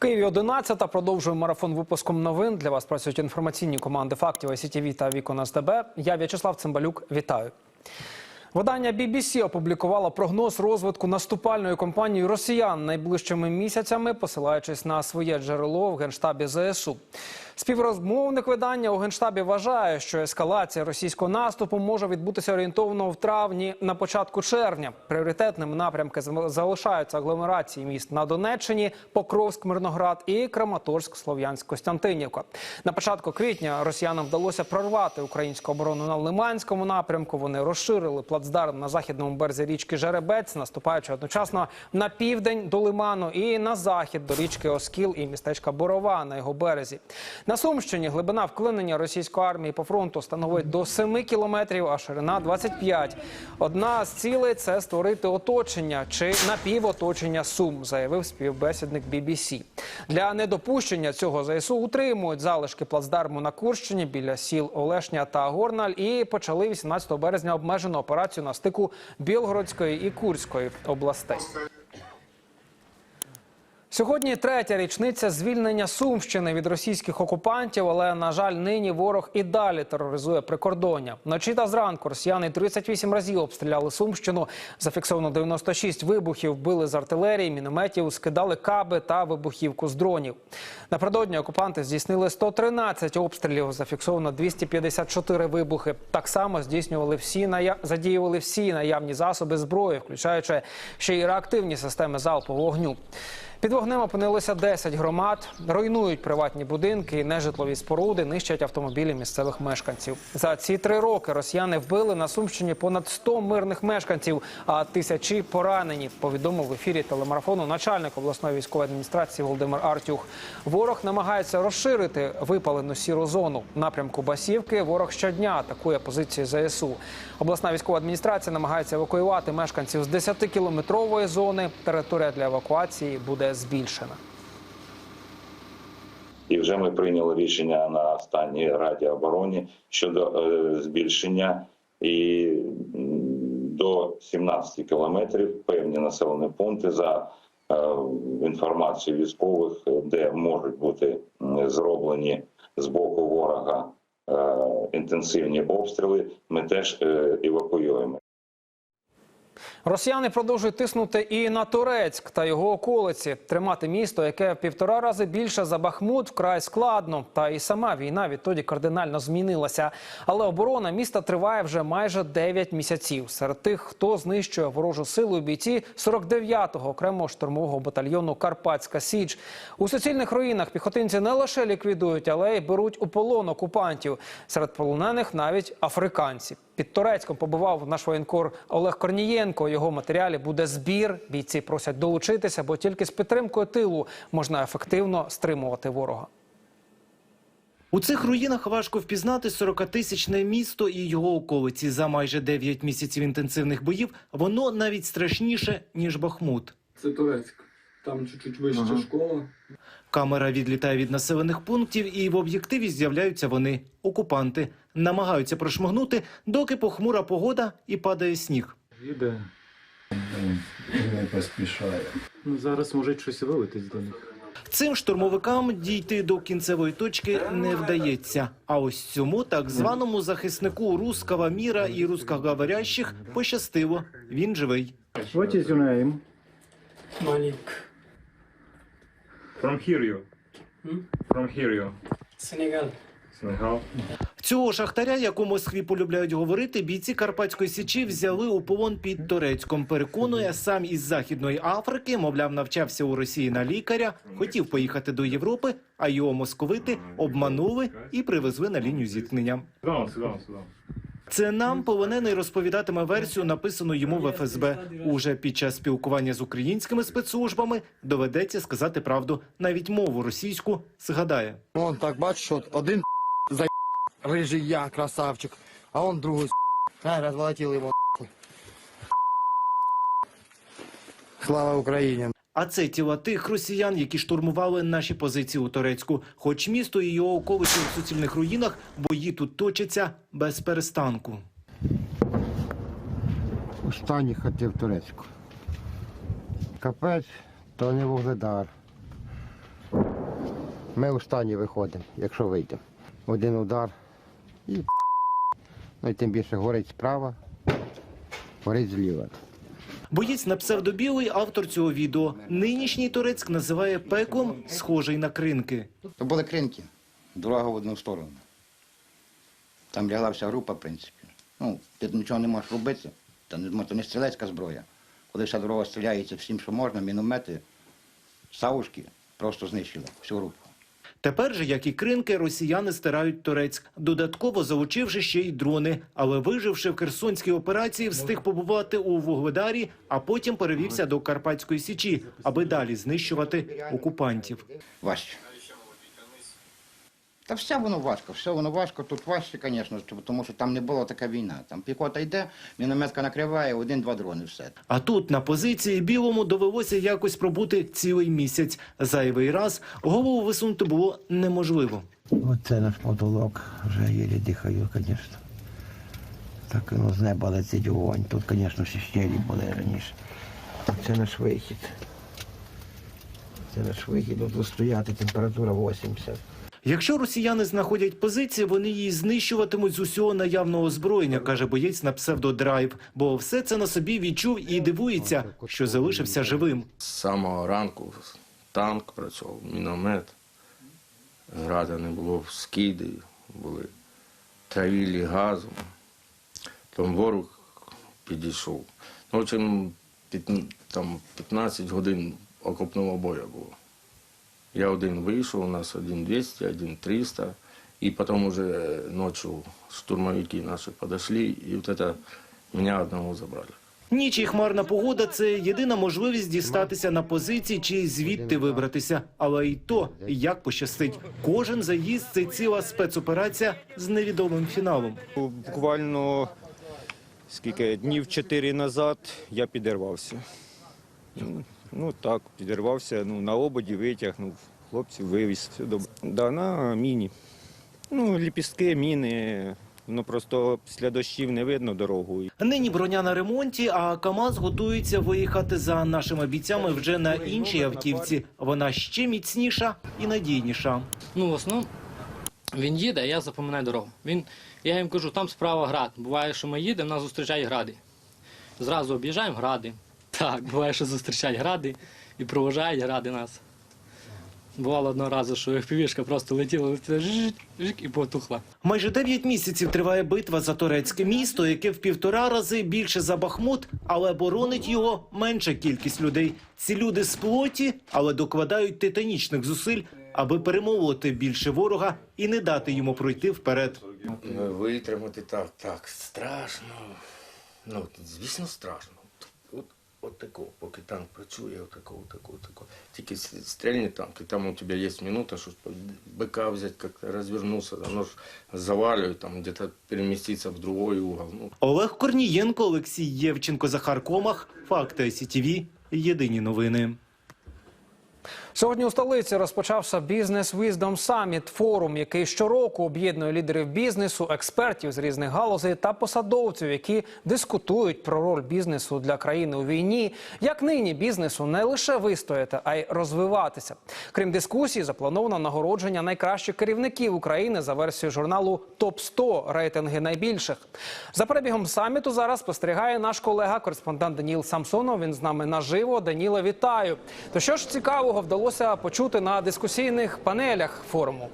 Києві 11 Продовжуємо марафон випуском новин. Для вас працюють інформаційні команди фактів ICTV та Вікон СТБ. Я В'ячеслав Цимбалюк. Вітаю. Видання BBC опублікувало прогноз розвитку наступальної кампанії росіян найближчими місяцями, посилаючись на своє джерело в генштабі ЗСУ. Співрозмовник видання у генштабі вважає, що ескалація російського наступу може відбутися орієнтовно в травні на початку червня. Пріоритетними напрямки залишаються агломерації міст на Донеччині, Покровськ, Мирноград і Краматорськ, Слов'янськ, Костянтинівка. На початку квітня росіянам вдалося прорвати українську оборону на Лиманському напрямку. Вони розширили плацдарм на західному березі річки Жеребець, наступаючи одночасно на південь до Лиману і на захід до річки Оскіл і містечка Борова на його березі. На Сумщині глибина вклинення російської армії по фронту становить до 7 кілометрів, а ширина 25. Одна з цілей це створити оточення чи напівоточення Сум, заявив співбесідник BBC. Для недопущення цього ЗСУ утримують залишки плацдарму на Курщині біля сіл Олешня та Горналь і почали 18 березня обмежену операцію на стику Білгородської і Курської областей. Сьогодні третя річниця звільнення Сумщини від російських окупантів, але на жаль, нині ворог і далі тероризує прикордоння. Вночі та зранку росіяни 38 разів обстріляли Сумщину. Зафіксовано 96 вибухів, били з артилерії, мінометів, скидали каби та вибухівку з дронів. Напередодні окупанти здійснили 113 обстрілів. Зафіксовано 254 вибухи. Так само здійснювали всі ная... задіювали всі наявні засоби зброї, включаючи ще й реактивні системи залпового вогню. Під вогнем опинилося 10 громад, руйнують приватні будинки і нежитлові споруди, нищать автомобілі місцевих мешканців. За ці три роки росіяни вбили на Сумщині понад 100 мирних мешканців, а тисячі поранені. Повідомив в ефірі телемарафону начальник обласної військової адміністрації Володимир Артюх. Ворог намагається розширити випалену сіру зону напрямку Басівки. Ворог щодня атакує позиції ЗСУ. Обласна військова адміністрація намагається евакуювати мешканців з 10-кілометрової зони. Територія для евакуації буде збільшена. І вже ми прийняли рішення на останній раді оборони щодо е, збільшення і до 17 кілометрів певні населені пункти за е, інформацією військових, де можуть бути зроблені з боку ворога е, інтенсивні обстріли. Ми теж е, евакуюємо. Росіяни продовжують тиснути і на Турецьк та його околиці. Тримати місто, яке в півтора рази більше за Бахмут, вкрай складно. Та і сама війна відтоді кардинально змінилася. Але оборона міста триває вже майже 9 місяців. Серед тих, хто знищує ворожу силу, бійці 49-го окремого штурмового батальйону Карпатська Січ. У суцільних руїнах піхотинці не лише ліквідують, але й беруть у полон окупантів. Серед полонених навіть африканці. Під Турецьком побував наш воєнкор Олег Корнієнко. Його матеріалі буде збір. Бійці просять долучитися, бо тільки з підтримкою тилу можна ефективно стримувати ворога. У цих руїнах важко впізнати 40-тисячне місто і його околиці. За майже 9 місяців інтенсивних боїв воно навіть страшніше ніж Бахмут. Це Турецьк. Там чуть-чуть вища школа. Камера відлітає від населених пунктів, і в об'єктиві з'являються вони окупанти. Намагаються прошмигнути, доки похмура погода і падає сніг. Їде. Не поспішає. Ну, зараз може щось вилетить до них. Цим штурмовикам дійти до кінцевої точки не вдається. А ось цьому так званому захиснику руского міра і рускоговорящих пощастило. Він живий. What is your name? From here you. From here you. Senegal. Цього шахтаря, як у Москві полюбляють говорити, бійці Карпатської січі взяли у полон під Турецьком. Переконує сам із Західної Африки, мовляв, навчався у Росії на лікаря, хотів поїхати до Європи, а його московити обманули і привезли на лінію зіткнення. Сюди, сюди, сюди. Це нам полонений розповідатиме версію, написану йому в ФСБ. Уже під час спілкування з українськими спецслужбами доведеться сказати правду. Навіть мову російську згадає. Он так бачиш, от один за рижий я, красавчик, а он другой а, разворотил его нахуй. Слава Україні! А це тіла тих росіян, які штурмували наші позиції у Турецьку. Хоч місто і його околиці в суцільних руїнах, бої тут точаться без перестанку. Останній хотів турецьку. Капець, то не вугледар. Ми останні виходимо, якщо вийдемо. Один удар і ну і тим більше горить справа, горить зліва. Боєць на псевдобілий автор цього відео. Нинішній Турецьк називає пеклом, схожий на кринки. То були кринки, дорога в одну сторону. Там лягла вся група, в принципі. Ну, ти нічого не можеш робити, то не, то не стрілецька зброя. Коли вся дорога стріляється всім, що можна, міномети, савушки, просто знищили всю групу. Тепер же, як і кринки, росіяни стирають Турецьк, додатково залучивши ще й дрони. Але виживши в Херсонській операції, встиг побувати у Вугледарі, а потім перевівся до Карпатської Січі, аби далі знищувати окупантів. Важче. Та все воно важко, все воно важко. Тут важче, звісно, тому що там не була така війна. Там піхота йде, мінометка накриває, один-два дрони, все. А тут на позиції білому довелося якось пробути цілий місяць. Зайвий раз голову висунути було неможливо. Оце наш потолок, вже єлі дихаю, звісно. Так ну, з неба летить вогонь. Тут, звісно, ще щелі були раніше. Це наш вихід. Це наш вихід. Тут стояти температура 80. Якщо росіяни знаходять позиції, вони її знищуватимуть з усього наявного озброєння, каже боєць на псевдодрайв. Бо все це на собі відчув і дивується, що залишився живим. З самого ранку танк працював, міномет, града не було, скиди були, травілі газом. Там ворог підійшов. Ну, під- там 15 годин окопного бою було. Я один вийшов, у нас один 200, один 300. І потім уже ночі штурмовики наші подошли, і вот это меня одного забрали. Ніч і хмарна погода це єдина можливість дістатися на позиції чи звідти вибратися. Але і то як пощастить. Кожен заїзд це ціла спецоперація з невідомим фіналом. Буквально скільки днів чотири назад я підірвався. Ну, так, підірвався, ну, на ободі витягнув, хлопців вивіз. Все добре. Да, на міні. Ну, ліпістки, міни. Ну просто після дощів не видно дорогу. Нині броня на ремонті, а КАМАЗ готується виїхати за нашими бійцями вже на іншій автівці. Вона ще міцніша і надійніша. Ну, в основному він їде, а я запам'ятаю дорогу. Він, я їм кажу, там справа град. Буває, що ми їдемо, нас зустрічають гради. Зразу об'їжджаємо гради. Так, буває, що зустрічають гради і проважають гради нас. Бувало одного разу, що FPV-шка просто летіла, летіла жик, жик, і потухла. Майже 9 місяців триває битва за турецьке місто, яке в півтора рази більше за Бахмут, але боронить його менша кількість людей. Ці люди з плоті, але докладають титанічних зусиль, аби перемовити більше ворога і не дати йому пройти вперед. Ну, Витримати так, так, страшно. Ну, звісно, страшно. От, поки танк працює, от такого, такого, такого. Тільки с- танки, танк, там у тебе є минута, щоб бика взяти, як розвернувся, розвернутися, оно ж завалює, там где-то переміститися в другий угол. Ну, Олег Корнієнко, Олексій Євченко, Захар Комах. Факти СІТВ. Єдині новини. Сьогодні у столиці розпочався бізнес Wisdom Summit – форум, який щороку об'єднує лідерів бізнесу, експертів з різних галузей та посадовців, які дискутують про роль бізнесу для країни у війні. Як нині бізнесу не лише вистояти, а й розвиватися. Крім дискусії, заплановано нагородження найкращих керівників України за версією журналу Топ 100 рейтинги найбільших. За перебігом саміту зараз спостерігає наш колега, кореспондент Даніл Самсонов. Він з нами наживо. Даніле, вітаю. То що ж цікавого вдалося почути на дискусійних панелях форуму?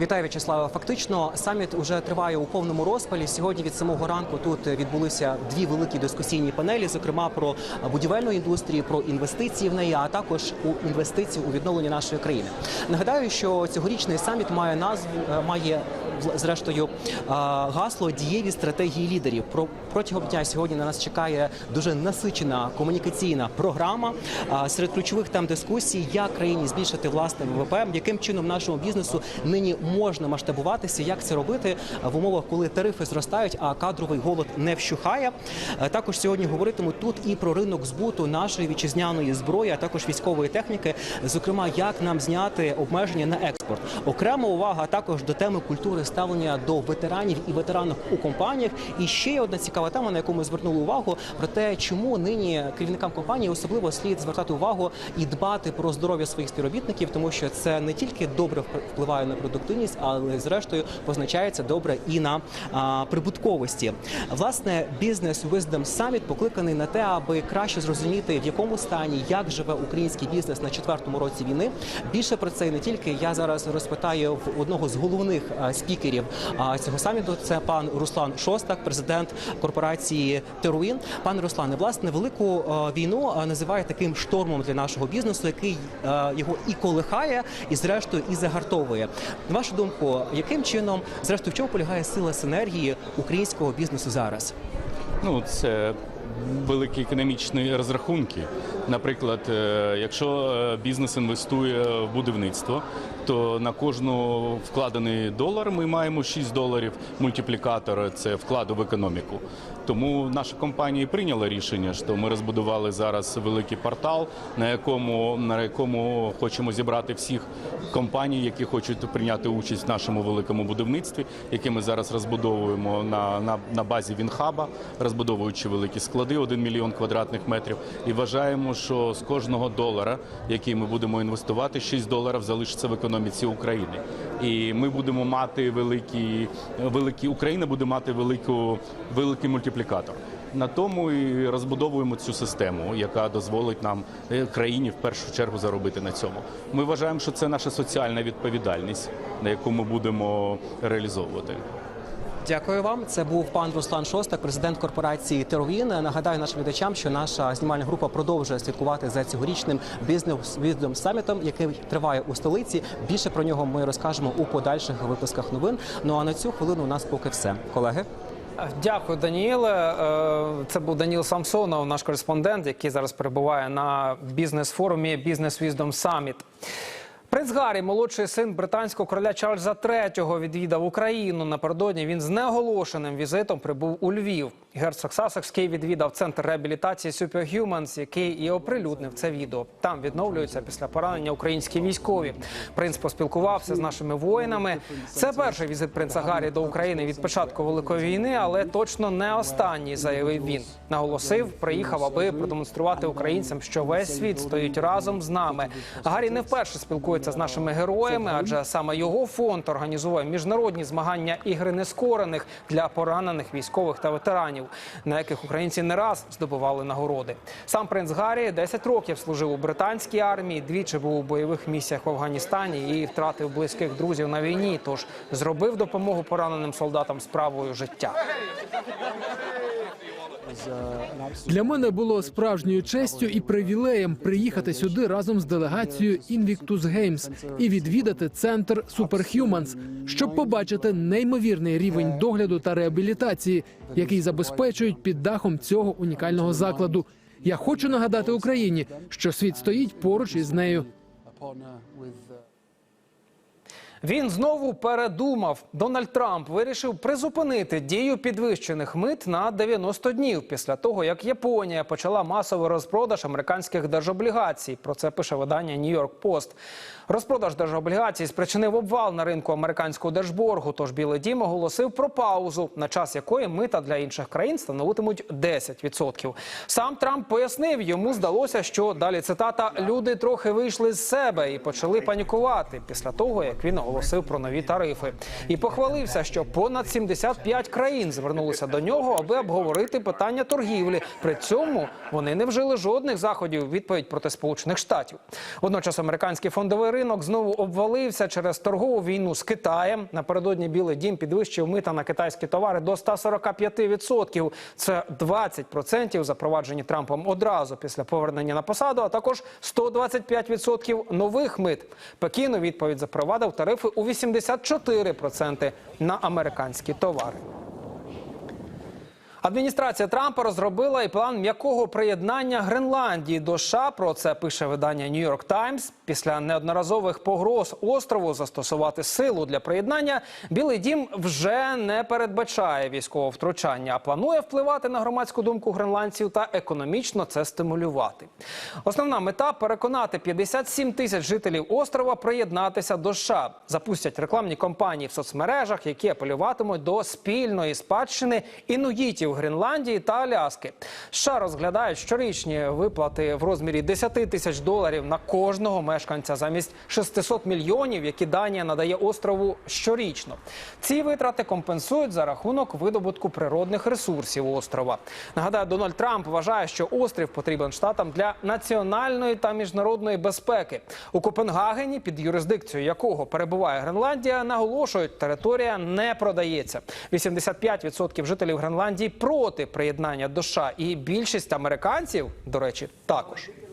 Вітаю, В'ячеслава. Фактично, саміт уже триває у повному розпалі. Сьогодні від самого ранку тут відбулися дві великі дискусійні панелі, зокрема про будівельну індустрію, про інвестиції в неї, а також у інвестиції у відновлення нашої країни. Нагадаю, що цьогорічний саміт має назву е, має зрештою гасло дієві стратегії лідерів. Про протягом дня сьогодні на нас чекає дуже насичена комунікаційна програма. Серед ключових тем дискусій, як країні збільшити власне ВВП, яким чином нашому бізнесу нині можна масштабуватися, як це робити в умовах, коли тарифи зростають, а кадровий голод не вщухає. Е, Також сьогодні говоритимуть тут і про ринок збуту нашої вітчизняної зброї, а також військової техніки, зокрема, як нам зняти обмеження на експорт. Окрема увага також до теми культури ставлення до ветеранів і ветеранок у компаніях. І ще одна цікава тема, на яку ми звернули увагу, про те, чому нині керівникам компанії особливо слід звертати увагу і дбати про здоров'я своїх співробітників, тому що це не тільки добре впливає на продуктивність, але зрештою позначається добре і на а, прибутковості. Власне, бізнес Wisdom Summit покликаний на те, аби краще зрозуміти, в якому стані як живе український бізнес на четвертому році війни. Більше про це не тільки я зараз розпитаю в одного з головних а, спікерів цього саміту. Це пан Руслан Шостак, президент корпорації Теруїн. Пане Руслане, власне, велику війну називає таким штормом для нашого бізнесу, який його і колихає, і зрештою і загартовує. На вашу думку, яким чином, зрештою, в чому полягає сила синергії українського бізнесу зараз? Ну, це великі економічні розрахунки. Наприклад, е, якщо е, бізнес інвестує в будівництво, то на кожну вкладений долар ми маємо 6 доларів. Мультиплікатор це вкладу в економіку. Тому наша компанія прийняла рішення, що ми розбудували зараз великий портал, на якому на якому хочемо зібрати всіх компаній, які хочуть прийняти участь в нашому великому будівництві, яке ми зараз розбудовуємо на, на, на базі Вінхаба, розбудовуючи великі склади, 1 мільйон квадратних метрів. І вважаємо, що з кожного долара, який ми будемо інвестувати, 6 доларів залишиться в економіці України. І ми будемо мати великі, великі Україна буде мати велику, великий мультиплікатор. На тому і розбудовуємо цю систему, яка дозволить нам е, країні в першу чергу заробити на цьому. Ми вважаємо, що це наша соціальна відповідальність, на яку ми будемо реалізовувати. Дякую вам. Це був пан Руслан Шостак, президент корпорації Теровін. Нагадаю нашим глядачам, що наша знімальна група продовжує слідкувати за цьогорічним бізнес Wisdom самітом, який триває у столиці. Більше про нього ми розкажемо у подальших випусках новин. Ну а на цю хвилину у нас поки все, колеги. Дякую, Даніеле. Е, Це був Даніл Самсонов, наш кореспондент, який зараз перебуває на бізнес-форумі Бізнес Wisdom Summit. Принц Гаррі, молодший син британського короля Чарльза III, відвідав Україну. Напередодні він з неоголошеним візитом прибув у Львів. Герцог Сасекський відвідав центр реабілітації Superhumans, який і оприлюднив це відео. Там відновлюються після поранення українські військові. Принц поспілкувався з нашими воїнами. Це перший візит принца Гаррі до України від початку великої війни, але точно не останній, заявив він. Наголосив, приїхав, аби продемонструвати українцям, що весь світ стоїть разом з нами. Гаррі не вперше спілкується з нашими героями, адже саме його фонд організує міжнародні змагання ігри нескорених для поранених військових та ветеранів, на яких українці не раз здобували нагороди. Сам принц Гаррі 10 років служив у британській армії, двічі був у бойових місіях в Афганістані і втратив близьких друзів на війні. Тож зробив допомогу пораненим солдатам справою життя. Для мене було справжньою честю і привілеєм приїхати сюди разом з делегацією Invictus Games і відвідати центр Superhumans, щоб побачити неймовірний рівень догляду та реабілітації, який забезпечують під дахом цього унікального закладу. Я хочу нагадати Україні, що світ стоїть поруч із нею. Він знову передумав. Дональд Трамп вирішив призупинити дію підвищених мит на 90 днів після того, як Японія почала масовий розпродаж американських держоблігацій. Про це пише видання Нью-Йорк Пост. Розпродаж держоблігацій спричинив обвал на ринку американського держборгу. Тож Білий Дім оголосив про паузу, на час якої мита для інших країн становитимуть 10%. Сам Трамп пояснив, йому здалося, що далі цитата люди трохи вийшли з себе і почали панікувати після того, як він оголосив про нові тарифи. І похвалився, що понад 75 країн звернулися до нього, аби обговорити питання торгівлі. При цьому вони не вжили жодних заходів у відповідь проти Сполучених Штатів. Водночас американський фондовий ринок знову обвалився через торгову війну з Китаєм. Напередодні Білий Дім підвищив мита на китайські товари до 145%. Це 20% запроваджені Трампом одразу після повернення на посаду, а також 125% нових мит. Пекін у відповідь запровадив тарифи у 84% на американські товари. Адміністрація Трампа розробила і план м'якого приєднання Гренландії до США. Про це пише видання York Times. Після неодноразових погроз острову застосувати силу для приєднання. Білий дім вже не передбачає військового втручання, а планує впливати на громадську думку гренландців та економічно це стимулювати. Основна мета переконати 57 тисяч жителів острова приєднатися до США. Запустять рекламні кампанії в соцмережах, які апелюватимуть до спільної спадщини інуїтів Гренландії та Аляски. США розглядають щорічні виплати в розмірі 10 тисяч доларів на кожного мешканця замість 600 мільйонів, які Данія надає острову щорічно. Ці витрати компенсують за рахунок видобутку природних ресурсів острова. Нагадаю, Дональд Трамп вважає, що острів потрібен штатам для національної та міжнародної безпеки. У Копенгагені, під юрисдикцією якого перебуває Гренландія, наголошують, територія не продається. 85% жителів Гренландії проти приєднання до США, і більшість американців, до речі, також.